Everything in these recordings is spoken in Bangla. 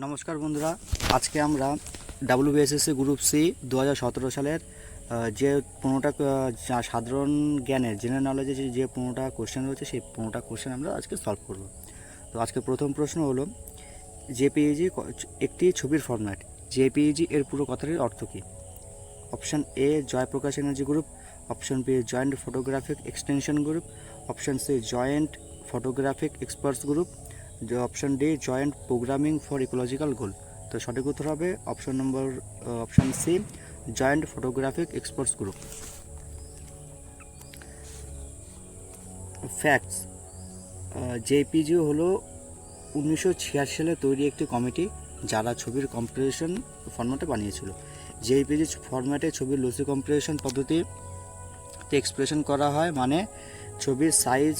নমস্কার বন্ধুরা, আজকে আমরা ডাব্লিউবিএসএসসি গ্রুপ সি দু হাজার সতেরো সালের যে পনেরোটা সাধারণ জ্ঞানের জেনারেল নলেজে যে পনেরোটা কোশ্চেন রয়েছে, সেই পনেরোটা কোশ্চেন আমরা আজকে সলভ করব। তো আজকে প্রথম প্রশ্ন হলো, জেপিইজি একটি ছবির ফরম্যাট জেপিইজি এর পুরো কথাটির অর্থ কী? Option A Jayaprakash energy group option B joint photographic extension group option C joint photographic experts group option D joint programming for ecological goal তো সঠিক উত্তর হবে option number option C joint photographic experts group facts JPG হলো উনিশশো ছিয়াশি সালে তৈরি একটি কমিটি, যারা ছবির কম্পিটিশন ফরম্যাটে বানিয়েছিল। জেপিজি ফরম্যাটে ছবির লুসি কম্পিটিশন পদ্ধতিতে এক্সপ্রেশন করা হয় মানে ছবির সাইজ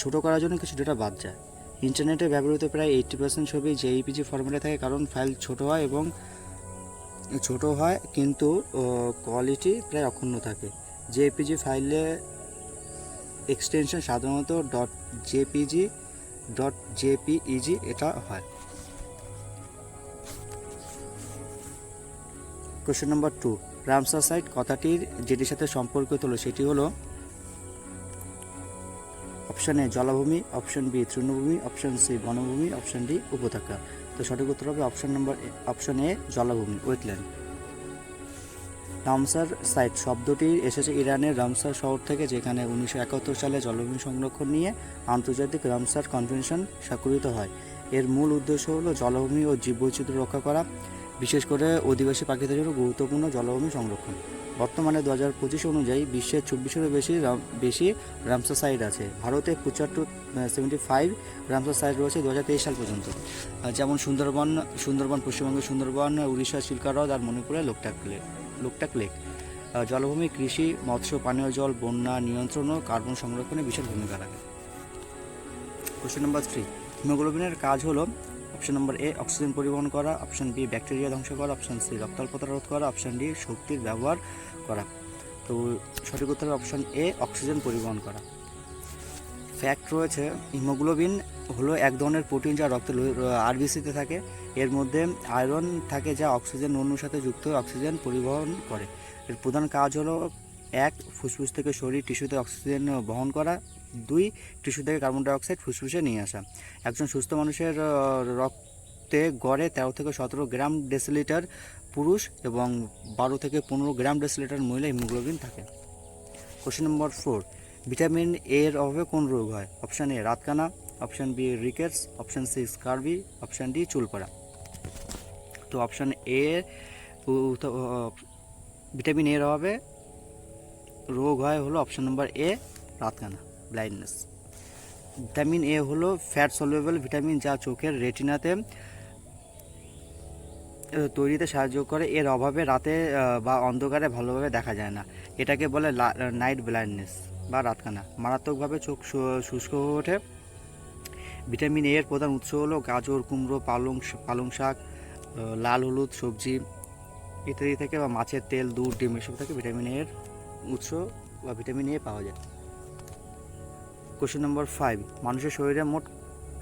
ছোট করার জন্য কিছু ডেটা বাদ যায়। ইন্টারনেটে ব্যবহৃত প্রায় এইটটি পার্সেন্ট ছবি জেইপিজি ফরম্যাটে থাকে, কারণ ফাইল ছোট হয় এবং ছোট হয়, কিন্তু কোয়ালিটি প্রায় অক্ষুণ্ণ থাকে। জেপিজি ফাইলে এক্সটেনশন সাধারণত. ডট জেপিজি ডট জেপিইজি এটা হয়। Question number two Ramsar site কথাটির, যেটির সাথে সম্পর্কিত হলো, সেটি হলো অপশান এ জলাভূমি, অপশান বি তৃণভূমি, অপশান সি বনভূমি, অপশান ডি উপত্যকা। তো সঠিক উত্তর হবে অপশান নম্বর অপশান এ জলাভূমি, ওয়েটল্যান্ড। রামসার সাইট শব্দটি এসেছে ইরানের রামসার শহর থেকে, যেখানে উনিশশো একাত্তর সালে জলভূমি সংরক্ষণ নিয়ে আন্তর্জাতিক রামসার কনভেনশন স্বাক্ষরিত হয়। এর মূল উদ্দেশ্য হলো জলভূমি ও জীববৈচিত্র্য রক্ষা করা। বিশেষ করে অধিবাসী পাখিদের জন্য গুরুত্বপূর্ণ জলভূমি সংরক্ষণ। বর্তমানে দু হাজার পঁচিশ অনুযায়ী বিশ্বের চব্বিশেরও বেশি বেশি রামসার সাইট আছে। ভারতে পঁচাত্তর সেভেন্টি ফাইভ রামসার সাইট রয়েছে দু হাজার তেইশ সাল পর্যন্ত। যেমন সুন্দরবন সুন্দরবন পশ্চিমবঙ্গের সুন্দরবন উড়িষ্যার চিল্কা হ্রদ আর মণিপুরে লোকটাক লেক লোকটাক লেক। জলভূমি, কৃষি, মৎস্য, পানীয় জল, বন্যা নিয়ন্ত্রণ ও কার্বন সংরক্ষণে বিশেষ ভূমিকা রাখে। কোশ্চেন নাম্বার থ্রি হিমোগ্লোবিনের কাজ হলো অপশন নম্বর এ, অক্সিজেন পরিবহন করা, অপশন বি, ব্যাকটেরিয়া ধ্বংস করা, অপশন সি, রক্তাল্পতা রোধ করা, অপশন ডি, শক্তির ব্যবহার করা। তো সঠিক উত্তর অপশন এ, অক্সিজেন পরিবহন করা। ফ্যাক্ট রয়েছে, হিমোগ্লোবিন হলো এক ধরনের প্রোটিন যা রক্তে আরবিসিতে থাকে। এর মধ্যে আয়রন থাকে যা অক্সিজেন অণুর সাথে যুক্ত হয়ে অক্সিজেন পরিবহন করে। এর প্রধান কাজ হলো, এক, ফুসফুস থেকে শরীর টিস্যুতে অক্সিজেন বহন করা। দুই, টিস্যু থেকে কার্বন ডাইঅক্সাইড ফুসফুসে নিয়ে আসা। একজন সুস্থ মানুষের রক্তে গড়ে তেরো থেকে সতেরো গ্রাম ডেসিলিটার পুরুষ এবং বারো থেকে পনেরো গ্রাম ডেসিলিটার মহিলা হিমোগ্লোবিন থাকে। Question number four vitamin A এর অভাবে কোন রোগ হয়? অপশান এ রাতকানা option B rickets option C scurvy option D চুলপাড়া। তো অপশান এ ভিটামিন এর অভাবে রোগ হয় হলো অপশান নম্বর এ রাতকানা। ব্লাইন্ডনেস ভিটামিন এ হলো ফ্যাট সলিউবল ভিটামিন যা চোখের রেটিনাতে তৈরিতে সাহায্য করে। এর অভাবে রাতে বা অন্ধকারে ভালোভাবে দেখা যায় না। এটাকে বলে নাইট ব্লাইন্ডনেস বা রাতকানা। মারাত্মকভাবে চোখ শুষ্ক হয়ে ওঠে। ভিটামিন এর প্রধান উৎস হলো গাজর, কুমড়ো, পালং পালং শাক লাল হলুদ, সবজি ইত্যাদি থেকে বা মাছের তেল, দুধ, ডিম, এসব থেকে ভিটামিন এর উৎস বা ভিটামিন এ পাওয়া যায়। কোশ্চেন নম্বর ফাইভ মানুষের শরীরে মোট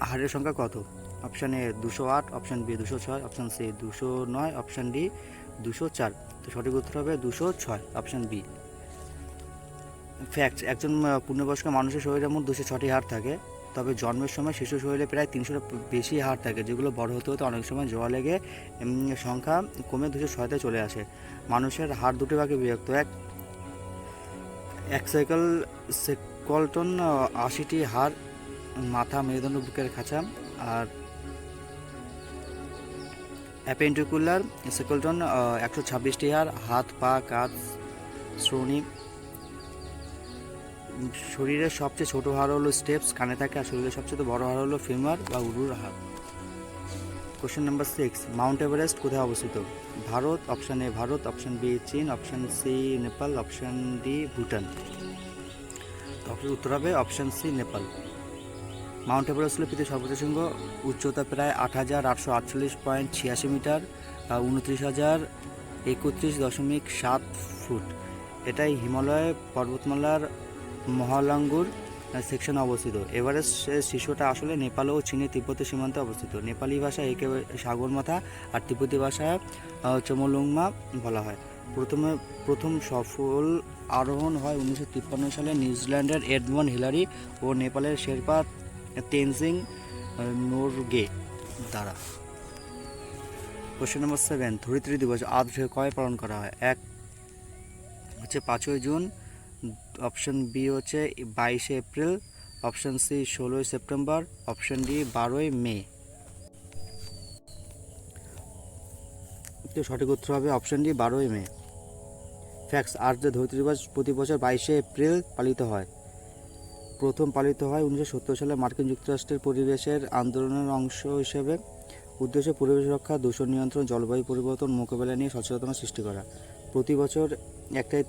হাড়ের সংখ্যা কত? অপশান এ দুশো আট অপশান বি দুশো ছয় অপশান সি দুশো নয় অপশান ডি দুশো চার। তো সঠিক উত্তর হবে দুশো ছয় অপশান বি ফ্যাক্ট একজন পূর্ণবয়স্ক মানুষের শরীরে মোট দুশো ছটি হাড় থাকে, তবে জন্মের সময় শিশু শরীরে প্রায় তিনশোর বেশি হাড় থাকে, যেগুলো বড় হতে হতে অনেক সময় জোয়া লেগে সংখ্যা কমে দুশো ছয়তে চলে আসে। মানুষের হাড় দুটি ভাগে বিভক্ত, এক এক সাইকেল সেকলটন আশিটি হাড় মাথা মেরুদণ্ড বুকের খাঁচা আর অ্যাপেন্টিকুলার সেকলটন একশো ছাব্বিশটি হাড় হাত, পা, কাঁধ, শ্রোণী। শরীরের সবচেয়ে ছোট হাড় হলো স্টেপস, কানে থাকে আর শরীরের সবচেয়ে বড় হাড় হলো ফিমার বা উরুর হাড় question number six Mount Everest কোথায় অবস্থিত? Bharat option A Bharat option B চীন option C Nepal option D Bhutan. উত্তর হবে option C Nepal. Mount Everest হলো পৃথিবীর সর্বোচ্চ শৃঙ্গ, উচ্চতা প্রায় আট হাজার আটশো আটচল্লিশ পয়েন্ট ছিয়াশি মিটার উনত্রিশ হাজার একত্রিশ দশমিক সাত ফুট। এটাই হিমালয় পর্বতমালার মহালাঙ্গুর সেকশনে অবস্থিত। এভারেস্ট শিশুটা আসলে নেপাল ও চীনের তিব্বতের সীমান্তে অবস্থিত। নেপালি ভাষায় একে সাগরমাথা আর তিব্বতী ভাষায় চমলুংমা বলা হয়। প্রথমে প্রথম সফল আরোহণ হয় উনিশশো তিপ্পান্ন সালে নিউজিল্যান্ডের এডমন্ড হিলারি ও নেপালের শেরপা তেনজিং নোরগে দ্বারা। কোশ্চেন নম্বর সেভেন ধরিত্রী দিবস আজ কয় পালন করা হয়? এক হচ্ছে পাঁচই জুন অপশন বি হচ্ছে বাইশে এপ্রিল অপশন সি ষোলোই সেপ্টেম্বর অপশন ডি বারোই মে। সঠিক উত্তর হবে অপশন ডি বারোই মে। ফ্যাক্স আর যে ধরিত্রী দিবস প্রতি বছর বাইশে এপ্রিল পালিত হয়। প্রথম পালিত হয় উনিশশো সত্তর সালে মার্কিন যুক্তরাষ্ট্রের পরিবেশের আন্দোলনের অংশ হিসেবে। উদ্দেশ্য পরিবেশ রক্ষা, দূষণ নিয়ন্ত্রণ, জলবায়ু পরিবর্তন, মোকাবেলা নিয়ে সচেতনতা সৃষ্টি করা। প্রতি বছর একটাই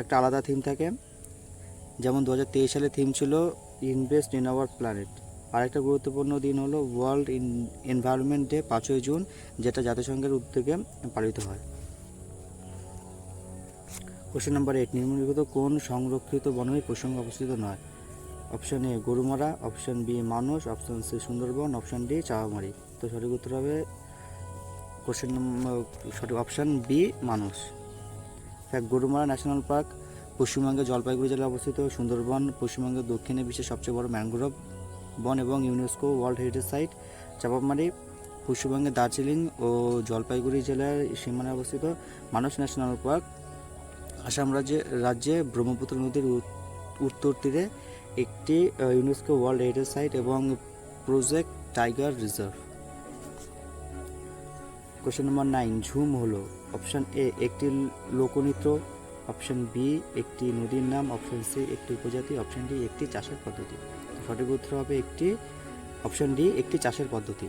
একটা আলাদা থিম থাকে। যেমন দু সালে থিম ছিল ইনভেস্ট ইন আওয়ার প্ল্যানেট। আরেকটা গুরুত্বপূর্ণ দিন হলো ওয়ার্ল্ড এনভায়রনমেন্ট ডে পাঁচই জুন, যেটা জাতিসংঘের উদ্যোগে পালিত হয়। কোশ্চেন নাম্বার এইট নিম্নলিখিত কোন সংরক্ষিত বনভূমি প্রসঙ্গ অবস্থিত নয়? Option A Gorumara. Option B মানুষ। Option C Sundarban. Option D চাওয়ামারি তো সঠিক উত্তর হবে কোশ্চেন সঠিক অপশন বি মানুষ। এক গরুমারা ন্যাশনাল পার্ক পশ্চিমবঙ্গের জলপাইগুড়ি জেলায় অবস্থিত। সুন্দরবন, পশ্চিমবঙ্গের দক্ষিণে বিশ্বের সবচেয়ে বড় ম্যানগ্রোভ বন এবং ইউনেস্কো ওয়ার্ল্ড হেরিটেজ সাইট চাপামারি। পশ্চিমবঙ্গের দার্জিলিং ও জলপাইগুড়ি জেলার সীমানায় অবস্থিত। মানস ন্যাশনাল পার্ক আসাম রাজ্যে রাজ্যে ব্রহ্মপুত্র নদীর উত্তর তীরে একটি ইউনেস্কো ওয়ার্ল্ড হেরিটেজ সাইট এবং project tiger reserve question number nine ঝুম হলো। অপশন এ একটি লোকনৃত্য অপশন বি একটি নদীর নাম। অপশন সি একটি উপজাতি। অপশন ডি একটি চাষের পদ্ধতি। সঠিক উত্তর হবে একটি অপশন ডি একটি চাষের পদ্ধতি।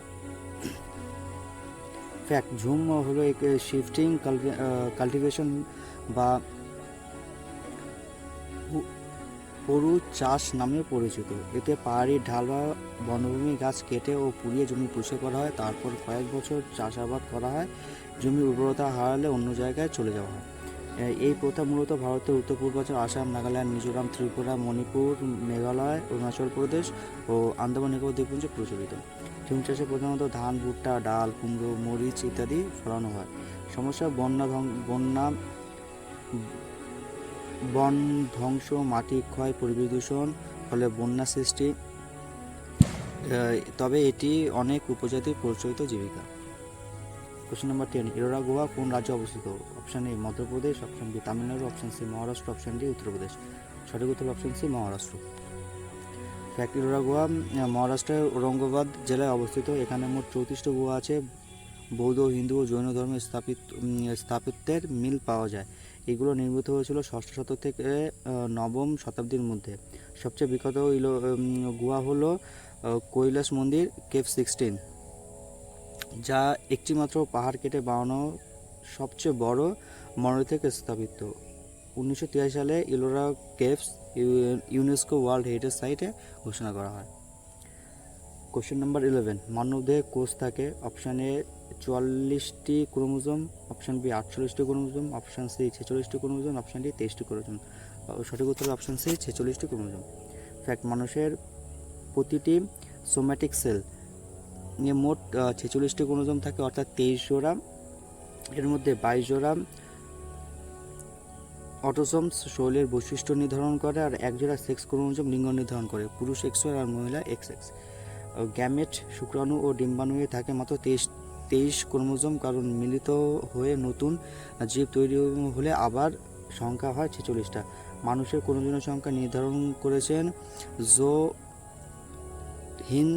ফ্যাক্ট ঝুম হলো শিফটিং কাল্টিভেশন বা পরু চাষ নামে পরিচিত। এতে পাহাড়ি ঢাল বা বনভূমি গাছ কেটে ও পুড়িয়ে জমি পুষে করা হয়। তারপর কয়েক বছর চাষাবাদ করা হয়। জমির উর্বরতা হারালে অন্য জায়গায় চলে যাওয়া হয়। এই প্রথা মূলত ভারতের উত্তর, পূর্বাঞ্চল, আসাম, নাগাল্যান্ড, মিজোরাম, ত্রিপুরা, মণিপুর, মেঘালয়, অরুণাচল প্রদেশ ও আন্দামান নিকোবর দ্বীপপুঞ্জে প্রচলিত। ঝুম চাষে প্রধানত ধান, ভুট্টা, ডাল, কুমড়ো, মরিচ ইত্যাদি ফলানো হয়। সমস্যা বন্যা বন্যা বন ধ্বংস, মাটি ক্ষয়, পরিবেশ দূষণ, ফলে বন্যা সৃষ্টি তবে এটি অনেক উপজাতির প্রচলিত জীবিকা। কোশ্চেন নাম্বার টেন ইরোরা গোয়া কোন রাজ্যে অবস্থিত? অপশন এ, Madhya Pradesh, option B, Tamil Nadu, option C, Maharashtra, option D, Uttar Pradesh. সঠিক উত্তর option C, Maharashtra. Fact Ellora গোয়া মহারাষ্ট্রের ঔরঙ্গাবাদ জেলায় অবস্থিত। এখানে মোট চৌত্রিশটি গোয়া আছে। বৌদ্ধ হিন্দু ও জৈন ধর্মের স্থাপিত স্থাপত্যের মিল পাওয়া যায়। এগুলো নির্মিত হয়েছিল ষষ্ঠ শতক থেকে নবম শতাব্দীর মধ্যে। সবচেয়ে বিখ্যাত ইলো গুহা হলো কৈলাস মন্দির, কেভ সিক্সটিন, যা একটিমাত্র পাহাড় কেটে বানানো সবচেয়ে বড় মন্দির থেকে স্থাপিত। উনিশশো সালে ইলোরা কেভস, ইউ- ইউনেস্কো ওয়ার্ল্ড হেরিটেজ সাইটে ঘোষণা করা হয়। কোশ্চেন নাম্বার ইলেভেন মানবদেহে কোষ থাকে অপশান এ চুয়াল্লিশটি ক্রোমোজোম অপশান বি আটচল্লিশটি ক্রোমোজোম অপশান সি ছেচল্লিশটি ক্রোমোজোম অপশান ডি তেইশটি ক্রোমোজোম। সঠিক উত্তর অপশান সি ছেচল্লিশটি ক্রোমোজোম। ফ্যাক্ট মানুষের প্রতিটি সোম্যাটিক সেল নিয়ে মোট ছেচল্লিশটি ক্রোমোজোম থাকে, অর্থাৎ তেইশ জোড়া এর মধ্যে বাইশ জোড়া অটোসোমস শৈলের বৈশিষ্ট্য নির্ধারণ করে আর এক জোড়া সেক্স ক্রোমোজোম লিঙ্গ নির্ধারণ করে। পুরুষ এক্স আর মহিলা এক্স এক্স গ্যামেট শুক্রাণু ও ডিম্বাণুয়ে থাকে মাত্র তেইশ তেইশ ক্রোমোজোম, কারণ মিলিত হয়ে নতুন জীব তৈরি হলে আবার সংখ্যা হয় ছেচল্লিশটা। মানুষের ক্রোমোজোমের সংখ্যা নির্ধারণ করেছেন জো হিন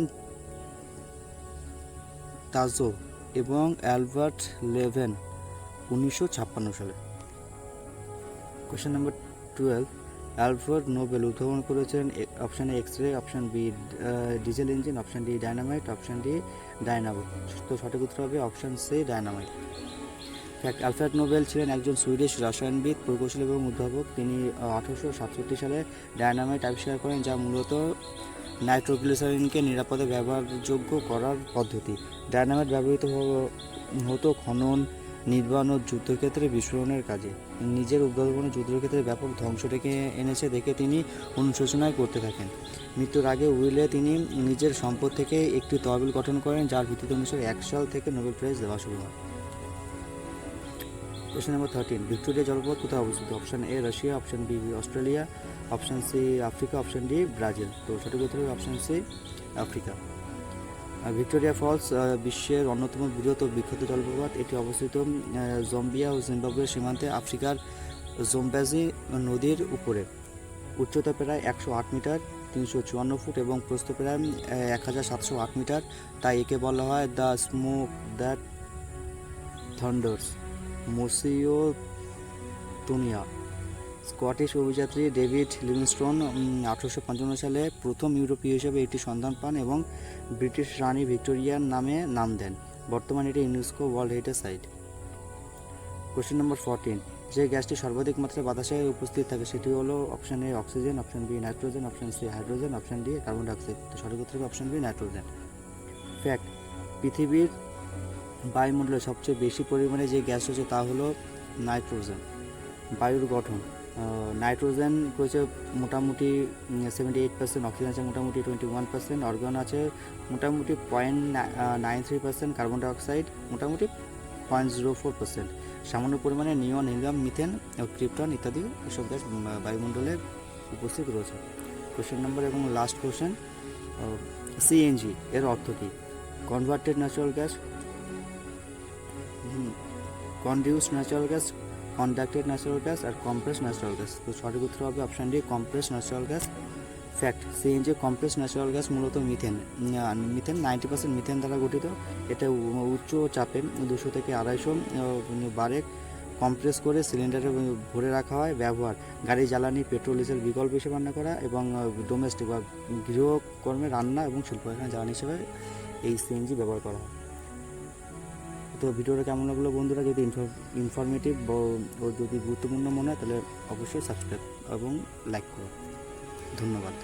তাজো এবং অ্যালবার্ট লেভেন, উনিশশো ছাপ্পান্ন সালে। Question number twelve Alfred Nobel উদ্ভাবন করেছেন option X ray option B diesel engine option D dynamite option D dynamo তো সঠিক উত্তর হবে option C dynamite fact Alfred Nobel ছিলেন একজন সুইডিশ রসায়নবিদ, প্রকৌশলী এবং উদ্ভাবক তিনি আঠারোশো সাতষট্টি সালে ডায়নামাইট আবিষ্কার করেন, যা মূলত নাইট্রোগ্লিসারিনকে নিরাপদে ব্যবহারযোগ্য করার পদ্ধতি। ডায়নামাইট ব্যবহৃত হতো খনন নির্বাণ ও যুদ্ধক্ষেত্রে বিস্ফোরণের কাজে। নিজের উদ্ভাবনের যুদ্ধক্ষেত্রে ব্যাপক ধ্বংস ডেকে এনেছে দেখে তিনি অনুশোচনায় করতে থাকেন। মৃত্যুর আগে উইলে তিনি নিজের সম্পদ থেকে একটি তহবিল গঠন করেন, যার ভিত্তিতে উনিশশো এক সাল থেকে নোবেল প্রাইজ দেওয়া শুরু হয়। কোশ্চেন নম্বর থার্টিন ভিক্টোরিয়া জলপ্রপাত কোথায় অবস্থিত? Option A, Russia, option B, Australia, option C, Africa, option D, Brazil. তো সঠিক উত্তর option C, Africa. Victoria Falls বিশ্বের অন্যতম বৃহৎ ও বিখ্যাত জলপ্রপাত। এটি অবস্থিত জম্বিয়া ও জিম্বাবুয়ের সীমান্তে আফ্রিকার জোম্বাজি নদীর উপরে। উচ্চতা প্রায় একশো আট মিটার, তিনশো চুয়ান্ন ফুট এবং প্রস্থ প্রায় এক হাজার সাতশো আট মিটার। তাই একে বলা হয় the smoke that thunders. Mosi oa Tunya Scottish অভিযাত্রী David Livingstone আঠারোশো পঞ্চান্ন সালে প্রথম ইউরোপীয় হিসেবে এটি সন্ধান পান এবং ব্রিটিশ রানী ভিক্টোরিয়ার নামে নাম দেন। বর্তমানে এটি UNESCO world heritage site. Question number fourteen যে গ্যাসটি সর্বাধিক মাত্রায় বাতাসে উপস্থিত থাকে, সেটি হলো option A oxygen option B nitrogen option C hydrogen option D carbon dioxide তো সঠিক উত্তর হবে অপশন বি নাইট্রোজেন ফ্যাক্ট পৃথিবীর বায়ুমণ্ডলে সবচেয়ে বেশি পরিমাণে যে গ্যাস রয়েছে তা হলো নাইট্রোজেন বায়ুর গঠন। নাইট্রোজেন রয়েছে মোটামুটি সেভেন্টি এইট পার্সেন্ট অক্সিজেন আছে মোটামুটি টোয়েন্টি ওয়ান পার্সেন্ট অর্গান আছে মোটামুটি point nine three percent carbon dioxide মোটামুটি পয়েন্ট জিরো ফোর পার্সেন্ট সামান্য পরিমাণে নিয়ন হিলিয়াম মিথেন ও ক্রিপ্টন ইত্যাদি এসব গ্যাস বায়ুমণ্ডলে উপস্থিত রয়েছে। কোশ্চেন নম্বর এবং লাস্ট কোশ্চেন সিএনজি এর অর্থ কী? Converted natural gas conduce natural gas conducted natural gas আর কম্প্রেস ন্যাচারাল গ্যাস তো সঠিক উত্তর হবে option D compress natural gas fact CNG compress natural gas মূলত methane methane ninety percent methane দ্বারা গঠিত। এটা উচ্চ চাপে দুশো থেকে আড়াইশো বারে কম্প্রেস করে সিলিন্ডারে ভরে রাখা হয়। ব্যবহার, গাড়ি জ্বালানি পেট্রোল ডিজেল বিকল্প হিসেবে রান্না করা এবং ডোমেস্টিক বা গৃহকর্মে রান্না এবং শিল্প জ্বালানি হিসেবে এই সিএনজি ব্যবহার করা হয়। তো ভিডিওটা কেমন লাগল বন্ধুরা? যদি ইনফরমেটিভ ও যদি গুরুত্বপূর্ণ মনে হয়, তাহলে অবশ্যই সাবস্ক্রাইব এবং লাইক করো। ধন্যবাদ।